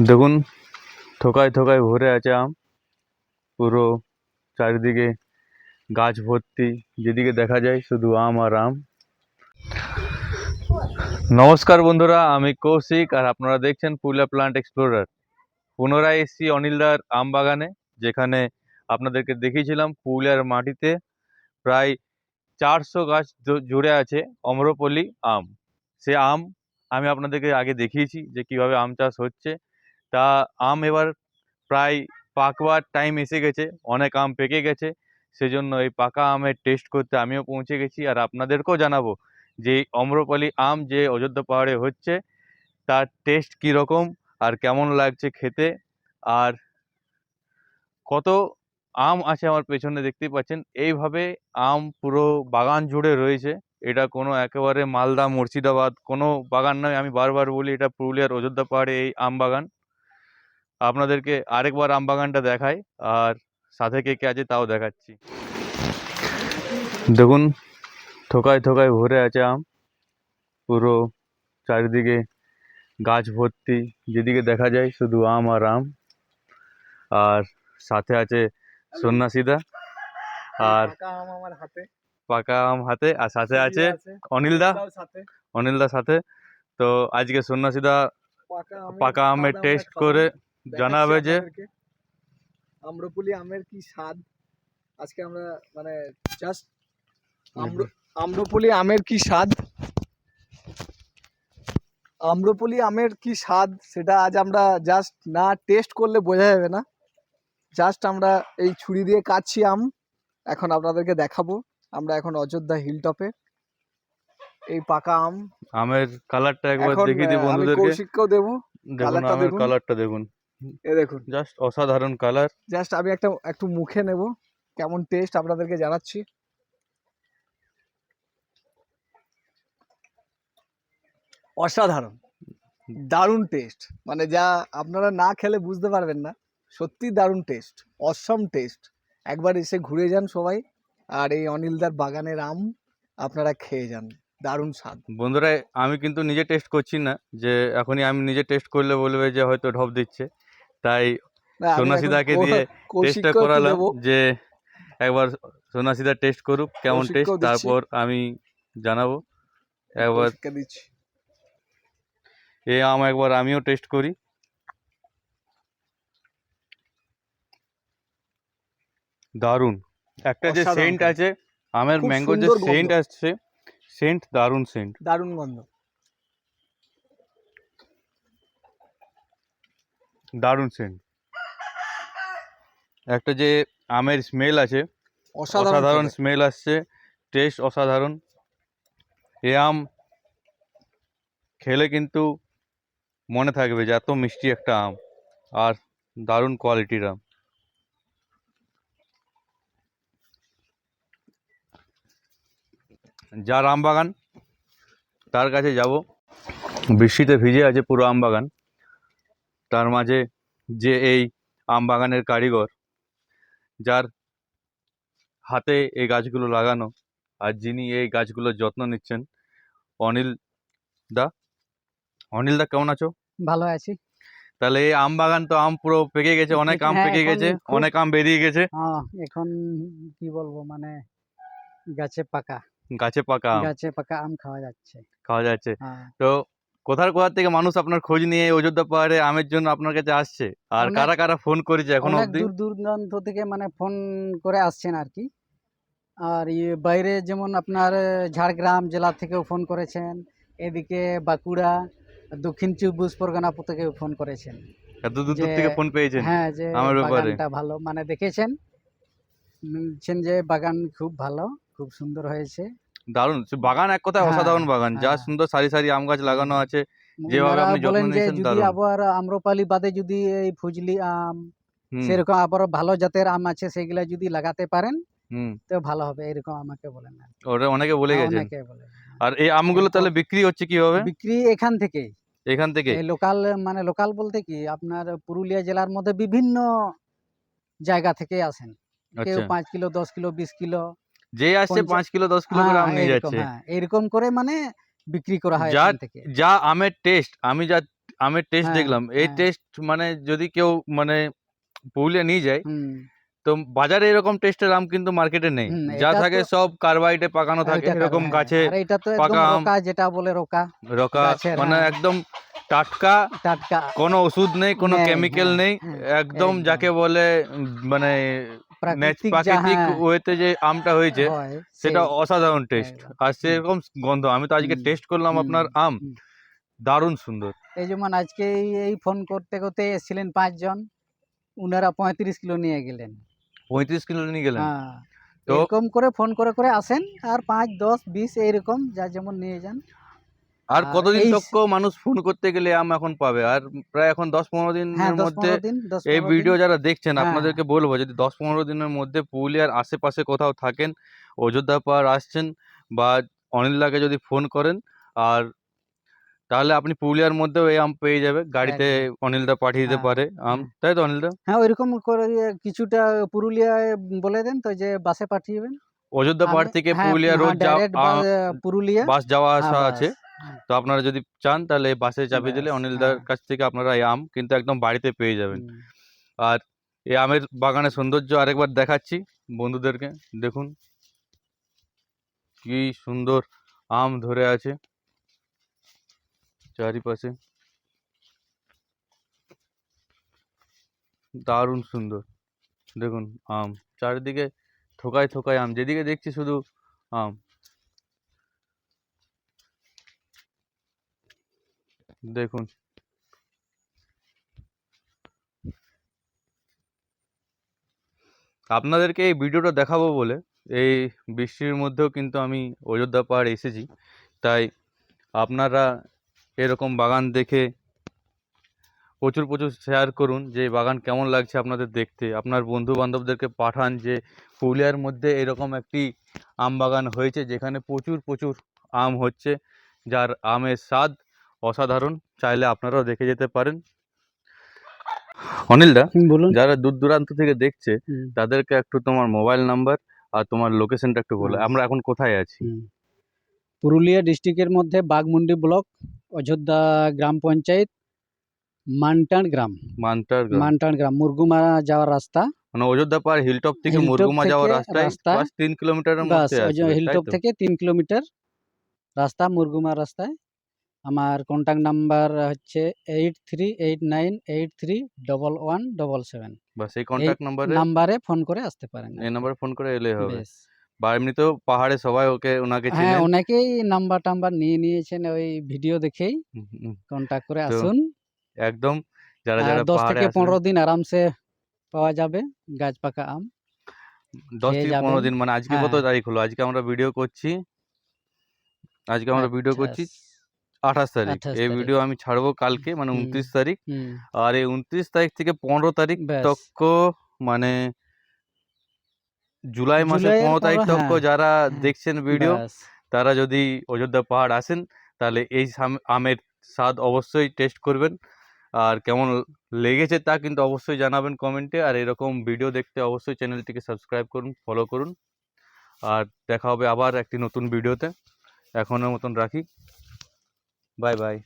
দেখুন, থোকায় থোকায় ভরে আছে আম। পুরো চারিদিকে গাছ ভর্তি। যেদিকে দেখা যায় শুধু আম আর আম। নমস্কার বন্ধুরা, আমি কৌশিক আর আপনারা দেখছেন পুরুলিয়া প্লান্ট এক্সপ্লোরার পুনরায় এসেছি অনিলদার আম বাগানে, যেখানে আপনাদেরকে দেখিয়েছিলাম পুরুলিয়ার মাটিতে প্রায় চারশো গাছ জুড়ে আছে অম্রপল্লী আম। সে আম আমি আপনাদেরকে আগে দেখিয়েছি যে কীভাবে আম চাষ হচ্ছে তা আম এবার প্রায় পাকবার টাইম এসে গেছে, অনেক আম পেকে গেছে, সেজন্য এই পাকা আমের টেস্ট করতে আমিও পৌঁছে গেছি। আর আপনাদেরকেও জানাব যে অম্রপালি আম যে অযোধ্যা পাহাড়ে হচ্ছে, তার টেস্ট কীরকম আর কেমন লাগছে খেতে? আর কত আম আছে আমার পেছনে দেখতেই পাচ্ছেন, এইভাবে আম পুরো বাগান জুড়ে রয়েছে। এটা কোনো একেবারে মালদা মুর্শিদাবাদ কোনো বাগান নয়, আমি বারবার বলি এটা পুরুলিয়ার অযোধ্যা পাহাড়ে এই আম বাগান। আপনাদেরকে আরেকবার আম বাগানটা দেখাই আর সাথে কে কে আছে তাও দেখাচ্ছি। দেখুন থোকায় থোকায় ভরে আছে আম পুরো চারিদিকে গাছ ভর্তি যেদিকে দেখা যায় শুধু আম আর আম। আর সাথে আছে সন্ন্যাসীদা আর পাকা আম হাতে। পাকা আম হাতে আর সাথে আছে অনিলদা। এটাও সাথে। তো আজকে সন্ন্যাসীদা পাকা আমের টেস্ট করে জানাবে যে? আপনাদেরকে। আম্রপুলি আমের কি স্বাদ? আজকে আমরা মানে জাস্ট আম্র আম্রপুলি আমের কি স্বাদ? আম্রপুলি আমের কি স্বাদ? সেটা আজ আমরা জাস্ট না টেস্ট করলে বোঝা যাবে না। জাস্ট আমরা এই ছুরি দিয়ে কাটছি আম। এখন আপনাদেরকে দেখাবো। আমরা এখন অযোধ্যা হিল টপে এই পাকা আম। আমের কালারটা একবার দেখিয়ে দিই বন্ধুদেরকে। কৌশিককেও দেবো। দেখুন কালারটা দেখুন। এ দেখুন। জাস্ট অসাধারণ কালার জাস্ট আমি একটা একটু মুখে নেব। কেমন টেস্ট আপনাদেরকে জানাচ্ছি। অসাধারণ। দারুণ টেস্ট মানে যা আপনারা না খেলে বুঝতে পারবেন না। সত্যি দারুণ টেস্ট অসম টেস্ট একবার এসে ঘুরে যান সবাই। আর এই অনিলদার বাগানের আম আপনারা খেয়ে যান। দারুণ স্বাদ। বন্ধুরা আমি কিন্তু নিজে টেস্ট করছি না। যে এখনই আমি নিজে টেস্ট করলে বলবে যে হয়তো ঢপ দিচ্ছে। তাই না, আমি এখন সন্ন্যাসীদাকে কৌ- দিয়ে টেস্টটা করালাম যে একবার সোনাসিদা টেস্ট করুক কেমন টেস্ট তারপর আমি জানাব। একবার এই আম একবার আমিও টেস্ট করি। দারুণ। একটা যে সেন্ট আছে আমের ম্যাঙ্গোর যে সেন্ট আসছে সেন্ট দারুণ সেন্ট দারুণ গন্ধ। দারুণ সেন্ট একটা যে আমের স্মেল আছে অসাধারণ স্মেল আসছে টেস্ট অসাধারণ। এ আম খেলে কিন্তু মনে থাকবে যে এত মিষ্টি একটা আম আর দারুণ কোয়ালিটির আম। যার আম বাগান তার কাছে যাব। বৃষ্টিতে ভিজে আছে পুরো আম বাগান তার মাঝে যে এই আম বাগানের কারিগর যার হাতে এই গাছগুলো লাগানো আর যিনি এই গাছগুলোর যত্ন নিচ্ছেন অনিল দা। অনিল দা কেমন আছো? ভালো আছি। তাহলে এই আম বাগান তো আম পুরো পেকে গেছে অনেক আম হ্যাঁ, পেকে গেছে অনেক আম বেরিয়ে গেছে। হ্যাঁ এখন কি বলব মানে গাছে পাকা। গাছে পাকা গাছে পাকা আম খাওয়া যাচ্ছে। খাওয়া যাচ্ছে। হ্যাঁ। তো কোথার কোথার থেকে মানুষ আপনার খোঁজ নিয়ে অযোধ্যা পাহাড়ে আমের জন্য আপনার কাছে আসছে? আর কারা কারা ফোন করেছে এখন অনেক দূর দূর দূরান্ত থেকে মানে ফোন করে আসছেন আর কি। আর ইয়ে বাইরে যেমন আপনার ঝাড়গ্রাম জেলা থেকেও ফোন করেছেন এদিকে বাঁকুড়া দক্ষিণ চব্বিশ পরগনা থেকেও ফোন করেছেন। এত দূর দূর থেকে ফোন পেয়েছেন? হ্যাঁ যে আমের ব্যাপারে। ভালো। মানে দেখেছেন? বলছেন যে বাগান খুব ভালো খুব সুন্দর হয়েছে। দারুণ। সে বাগান এক কথায় হ্যাঁ, অসাধারণ বাগান। যা হ্যাঁ। সুন্দর সারি সারি আম গাছ লাগানো আছে। যেভাবে আপনি যত্ন নিয়েছেন যদি আবার আম্রপালি বাদে যদি এই ফুজলি আম সেরকম আবার ভালো জাতের আম আছে সেগুলা যদি লাগাতে পারেন তো ভালো হবে এরকম আমাকে বলেন ওটা অনেকে বলে বলে আর এই আমগুলো তাহলে বিক্রি হচ্ছে কীভাবে? বিক্রি এখান থেকে এখান থেকে? লোকাল মানে লোকাল বলতে কি আপনার পুরুলিয়া জেলার মধ্যে বিভিন্ন জায়গা থেকে আসেন। কেউ আচ্ছা। পাঁচ কিলো দশ কিলো বিশ কিলো যে আসছে পাঁচ কিলো দশ কিলো করে আম হ্যাঁ, নিয়ে যাচ্ছে হ্যাঁ, এরকম করে মানে বিক্রি করা হয় যা- থেকে যা আমের টেস্ট আমি যা আমের টেস্ট হ্যাঁ, দেখলাম এই। টেস্ট মানে যদি কেউ মানে পুরুলিয়া নিয়ে যায় তো বাজারে এরকম টেস্টের আম কিন্তু মার্কেটে নেই যা থাকে সব কার্বাইডে পাকানো থাকে এরকম গাছে পাকা আম। যেটা বলে রোকা রকা মানে। একদম টাটকা টাটকা কোনো ওষুধ নেই কোনো কেমিক্যাল নেই একদম। যাকে বলে মানে প্রাকৃতিক ওয়েতে যে আমটা হয়েছে সেটা অসাধারণ টেস্ট। আর সেরকম গন্ধ আমি তো আজকে টেস্ট করলাম আপনার আম। দারুণ সুন্দর। এই যেমন আজকে এই- এই ফোন করতে করতে এসেছিলেন পাঁচজন উনারা পঁয়ত্রিশ কিলো নিয়ে গেলেন। পঁয়ত্রিশ কিলো নিয়ে গেলেন। হ্যাঁ এরকম করে ফোন করে করে আসেন আর পাঁচ দশ বিশ এইরকম যা যেমন নিয়ে যান। আর কতদিন এই- তক মানুষ ফোন করতে গেলে আম এখন পাবে আর প্রায় এখন দশ পনেরো হ্যাঁ দিনের মধ্যে দিন এই ভিডিও যারা দেখছেন হ্যাঁ। আপনাদেরকে বলব যদি দশ পনেরো দিনের মধ্যে পুরুলিয়ার আশেপাশে কোথাও থাকেন অযোধ্যা পাহাড় আসছেন বা অনিলদাকে যদি ফোন করেন আর তাহলে আপনি পুরুলিয়ার মধ্যেও এই আম পেয়ে যাবে গাড়িতে অনিলদা পাঠিয়ে দিতে হ্যাঁ, পারে আম হ্যাঁ। তাই তো অনিলদা হ্যাঁ ওইরকম করে কিছুটা পুরুলিয়ায় বলে দেন তো যে বাসে পাঠিয়ে দেবেন অযোধ্যা পাহাড় থেকে হ্যাঁ, পুরুলিয়া হ্যাঁ, রোড পুরুলিয়া বাস যাওয়া হ্যাঁ, আসা আছে হ্যাঁ। তো আপনারা যদি চান তাহলে বাসে চাপিয়ে দিলে অনিলদার হ্যাঁ। কাছ থেকে আপনারা এই আম কিন্তু একদম বাড়িতে পেয়ে যাবেন। আর এই আমের বাগানের সৌন্দর্য আরেকবার দেখাচ্ছি বন্ধুদেরকে দেখুন। কি সুন্দর আম ধরে আছে চারিপাশে। দারুণ সুন্দর দেখুন আম চারিদিকে থোকায় থোকায় আম যেদিকে দেখছি শুধু আম। দেখুন। আপনাদেরকে এই ভিডিওটা দেখাবো বলে এই বৃষ্টির মধ্যেও কিন্তু আমি অযোধ্যা পাহাড় এসেছি। তাই আপনারা এরকম বাগান দেখে প্রচুর প্রচুর শেয়ার করুন যে বাগান কেমন লাগছে আপনাদের দেখতে। আপনার বন্ধু বান্ধবদেরকে পাঠান যে পুরুলিয়ার মধ্যে এরকম একটি আম বাগান হয়েছে যেখানে প্রচুর প্রচুর আম হচ্ছে, যার আমের স্বাদ অসাধারণ। চাইলে আপনারাও দেখে যেতে পারেন। অনিলদা বলুন। যারা দূর দূরান্ত থেকে দেখছে তাদেরকে একটু তোমার মোবাইল নাম্বার আর তোমার লোকেশনটা একটু বলো। আমরা এখন কোথায় আছি? পুরুলিয়া ডিস্ট্রিক্টের মধ্যে বাগমুন্ডি ব্লক অযোধ্যা গ্রাম পঞ্চায়েত মানটান গ্রাম। মানটার গ্রাম। মানটান গ্রাম মুরগুমা যাওয়ার রাস্তা। মানে অযোধ্যা পাহাড় হিলটপ থেকে মুরগুমা যাওয়ার রাস্তায় তিন আছে হিলটপ থেকে তিন কিলোমিটার রাস্তা মুরগুমা রাস্তায়। আমার কন্ট্যাক্ট নাম্বার হচ্ছে eight three eight nine eight three double one double seven বাস এই কন্ট্যাক্ট নাম্বারে নাম্বারে ফোন করে আসতে পারেন এই নাম্বারে ফোন করে এলে হবে। বেশ। বা এমনিতেও পাহাড়ে সবাই ওকে ওনাকে হ্যাঁ অনেকেই নাম্বার টাম্বার নিয়ে নিয়েছেন ওই ভিডিও দেখেই। কন্ট্যাক্ট করে আসুন। একদম যারা যারা দশ থেকে পনেরো দিন আরামসে পাওয়া যাবে গাছ পাকা আম। দশ থেকে পনেরো। দিন মানে আজকে কত হ্যাঁ। তারিখ হলো? আজকে আমরা ভিডিও করছি। আজকে আমরা ভিডিও করছি আঠাশ তারিখ। 28 এই ভিডিও আমি ছাড়বো কালকে মানে উনত্রিশ তারিখ। আর এই উনত্রিশ তারিখ থেকে পনেরো তারিখ। তক মানে জুলাই মাসের পনেরো তারিখ তক হ্যাঁ, যারা দেখছেন ভিডিও তারা যদি অযোধ্যা পাহাড় আসেন তাহলে এই আমের স্বাদ অবশ্যই টেস্ট করবেন। আর কেমন লেগেছে তা কিন্তু অবশ্যই জানাবেন কমেন্টে আর এরকম ভিডিও দেখতে অবশ্যই চ্যানেলটিকে সাবস্ক্রাইব করুন ফলো করুন। আর দেখা হবে আবার একটি নতুন ভিডিওতে এখনের মতন রাখি। Bay bay.